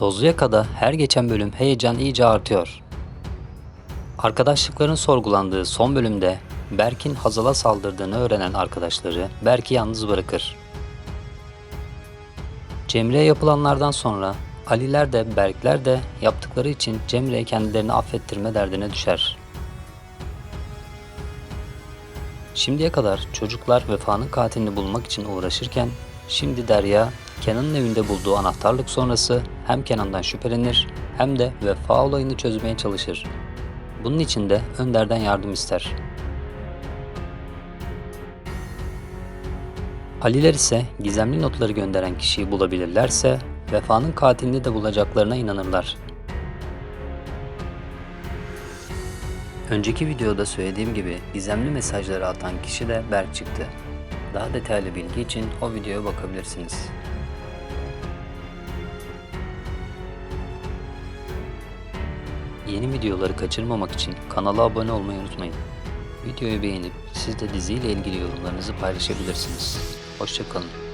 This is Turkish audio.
Tozlu Yaka'da her geçen bölüm heyecan iyice artıyor. Arkadaşlıkların sorgulandığı son bölümde Berk'in Hazal'a saldırdığını öğrenen arkadaşları Berk'i yalnız bırakır. Cemre'ye yapılanlardan sonra Aliler de Berkler de yaptıkları için Cemre'ye kendilerini affettirme derdine düşer. Şimdiye kadar çocuklar Vefa'nın katilini bulmak için uğraşırken şimdi Derya Kenan'ın evinde bulduğu anahtarlık sonrası hem Kenan'dan şüphelenir hem de Vefa olayını çözmeye çalışır. Bunun için de Önder'den yardım ister. Aliler ise gizemli notları gönderen kişiyi bulabilirlerse Vefa'nın katilini de bulacaklarına inanırlar. Önceki videoda söylediğim gibi gizemli mesajları atan kişi de Berk çıktı. Daha detaylı bilgi için o videoya bakabilirsiniz. Yeni videoları kaçırmamak için kanala abone olmayı unutmayın. Videoyu beğenip siz de diziyle ilgili yorumlarınızı paylaşabilirsiniz. Hoşçakalın.